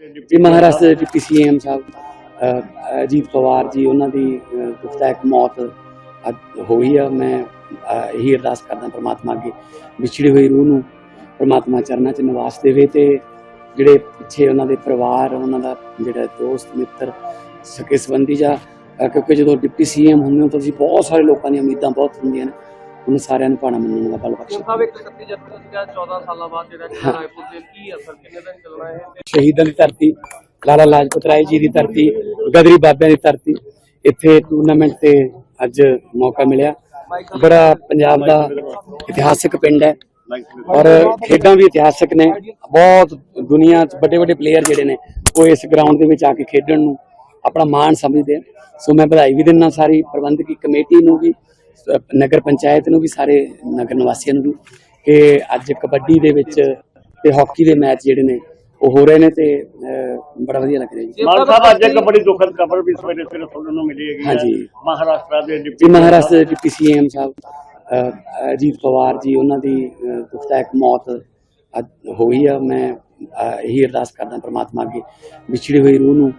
ਜੀ ਮਹਾਰਾਸ਼ਟਰ ਦੇ deputy CM ਸਾਹਿਬ ਅਜੀਤ ਪਵਾਰ ਜੀ ਉਹਨਾਂ ਦੀ ਅ, ਦੁਖਦਾਇਕ ਮੌਤ ਹੋਈ ਆ। ਮੈਂ ਇਹੀ ਅਰਦਾਸ ਕਰਦਾ ਪ੍ਰਮਾਤਮਾ ਅੱਗੇ ਵਿਛੜੀ ਹੋਈ ਰੂਹ ਨੂੰ ਪ੍ਰਮਾਤਮਾ ਚਰਨਾਂ 'ਚ ਨਿਵਾਸ ਦੇਵੇ ਤੇ ਜਿਹੜੇ ਪਿੱਛੇ ਉਹਨਾਂ ਦੇ ਪਰਿਵਾਰ ਉਹਨਾਂ ਦਾ ਜਿਹੜਾ ਦੋਸਤ ਮਿੱਤਰ ਸਕੇ ਸੰਬੰਧੀ ਜਾਂ ਕਿਉਂਕਿ ਜਦੋਂ ਡਿਪਟੀ ਸੀਐਮ ਹੁੰਦੇ ਹੋ ਤਾਂ ਤੁਸੀਂ ਬਹੁਤ ਸਾਰੇ ਲੋਕਾਂ ਦੀਆਂ ਉਮੀਦਾਂ ਬਹੁਤ ਹੁੰਦੀਆਂ ਨੇ। ਉਹਨਾਂ ਸਾਰਿਆਂ ਨੂੰ ਭਾਣਾ ਮੰਨਣ ਦਾ ਬਲ ਬਖਸ਼ੇ ਸਾਹਿਬ ਇੱਕ 31 ਜਨਵਰੀ ਸੀਗਾ 14 ਸਾਲਾਂ ਬਾਅਦ ਜਿਹੜਾ ਕਿ ਰਾਏਪੁਰ ਦੇ ਕੀ ਅਸਰ ਕਿੰਨੇ ਦਿਨ ਚੱਲਣਾ ਹੈ? ਤੇ ਸ਼ਹੀਦਾਂ ਦੀ ਧਰਤੀ ਲਾਲਾ ਲਾਜਪਤ ਰਾਏ ਜੀ ਦੀ ਧਰਤੀ ਗਦਰੀ ਬਾਬਿਆਂ ਦੀ ਧਰਤੀ ਇੱਥੇ ਟੂਰਨਾਮੈਂਟ ਤੇ ਅੱਜ ਮੌਕਾ ਮਿਲਿਆ। ਬੜਾ ਪੰਜਾਬ ਦਾ ਇਤਿਹਾਸਕ ਪਿੰਡ ਹੈ ਔਰ ਖੇਡਾਂ ਵੀ ਇਤਿਹਾਸਕ ਨੇ। ਬਹੁਤ ਦੁਨੀਆ 'ਚ ਵੱਡੇ ਵੱਡੇ ਪਲੇਅਰ ਜਿਹੜੇ ਨੇ ਉਹ ਇਸ ਗਰਾਊਂਡ ਦੇ ਵਿੱਚ ਆ ਕੇ ਖੇਡਣ ਨੂੰ ਆਪਣਾ ਮਾਣ ਸਮਝਦੇ ਸੋ ਮੈਂ ਵਧਾਈ ਵੀ ਦਿੰਦਾ ਸਾਰੀ ਪ੍ਰਬੰਧਕੀ ਕਮੇਟੀ ਨੂੰ ਵੀ। ਨਗਰ ਪੰਚਾਇਤ ਨੂੰ ਵੀ ਸਾਰੇ ਨਗਰ ਨਿਵਾਸੀਆਂ ਨੂੰ ਵੀ ਕਿ ਅੱਜ ਕਬੱਡੀ ਦੇ ਵਿੱਚ ਤੇ ਹਾਕੀ ਦੇ ਮੈਚ ਜਿਹੜੇ ਨੇ ਉਹ ਹੋ ਰਹੇ ਨੇ ਤੇ ਬੜਾ ਵਧੀਆ ਲੱਗ ਰਿਹਾ ਜੀ ਮਾਨ ਸਾਹਿਬ ਅੱਜ ਇੱਕ ਬੜੀ ਦੁਖਦ ਖਬਰ ਵੀ ਸਵੇਰੇ ਸਵੇਰੇ ਸੁਣਨ ਨੂੰ ਮਿਲੀ ਹੈਗੀ ਹੈ। ਹਾਂਜੀ। ਮਹਾਰਾਸ਼ਟਰ ਦੇ ਡਿਪਟੀ ਮਹਾਰਾਸ਼ਟਰ ਦੇ ਡਿਪਟੀ ਸੀਐਮ ਸਾਹਿਬ ਅਜੀਤ ਪਵਾਰ ਜੀ ਉਹਨਾਂ ਦੀ ਦੁਖਦਾਇਕ ਮੌਤ ਹੋਈ ਆ ਮੈਂ ਇਹੀ ਅਰਦਾਸ ਕਰਦਾ ਪ੍ਰਮਾਤਮਾ ਅੱਗੇ ਵਿਛੜੀ ਹੋਈ ਰੂਹ ਨੂੰ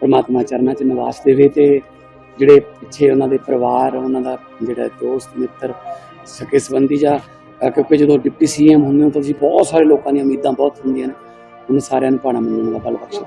ਪ੍ਰਮਾਤਮਾ ਚਰਨਾਂ 'ਚ ਨਿਵਾਸ ਦੇਵੇ ਤੇ ਜਿਹੜੇ ਪਿੱਛੇ ਉਹਨਾਂ ਦੇ ਪਰਿਵਾਰ, ਉਹਨਾਂ ਦਾ ਜਿਹੜਾ ਦੋਸਤ, ਮਿੱਤਰ, ਸਕੇ ਸੰਬੰਧੀ ਜਾਂ ਕਿਉਂਕਿ ਜਦੋਂ ਡਿਪਟੀ ਸੀਐਮ ਹੁੰਦੇ ਹੋ ਤਾਂ ਤੁਸੀਂ ਬਹੁਤ ਸਾਰੇ ਲੋਕਾਂ ਦੀਆਂ ਉਮੀਦਾਂ ਬਹੁਤ ਹੁੰਦੀਆਂ ਨੇ। ਉਹਨਾਂ ਸਾਰਿਆਂ ਨੂੰ ਭਾਣਾ ਮੰਨਣ ਦਾ ਬਲ ਬਖਸ਼ੇ।